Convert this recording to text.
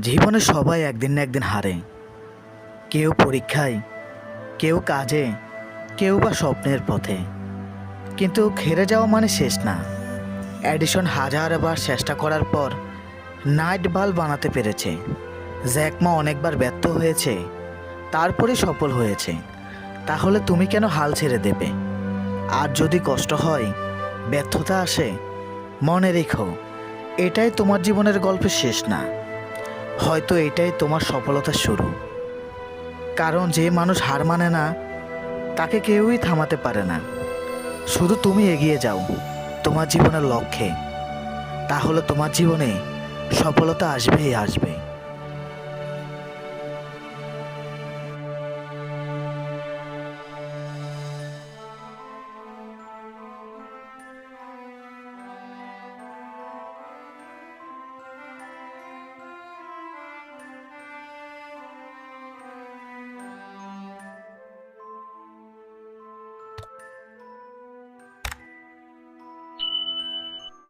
জীবনে সবাই একদিন না একদিন হারে। কেউ পরীক্ষায়, কেউ কাজে, কেউ বা স্বপ্নের পথে। কিন্তু খেরে যাওয়া মানে শেষ না। অ্যাডিশন হাজারবার চেষ্টা করার পর নাইট বাল্ব বানাতে পেরেছে। জ্যাকমা অনেকবার ব্যর্থ হয়েছে, তারপরে সফল হয়েছে। তাহলে তুমি কেন হাল ছেড়ে দেবে? আর যদি কষ্ট হয়, ব্যর্থতা আসে, মনে রেখো, এটাই তোমার জীবনের গল্পের শেষ না। হয়তো এটাই তোমার সফলতার শুরু। কারণ যে মানুষ হার মানে না, তাকে কেউই থামাতে পারে না। শুধু তুমি এগিয়ে যাও, তোমার জীবনের লক্ষ্যে। তাহলে তোমার জীবনে সফলতা আসবেই আসবে।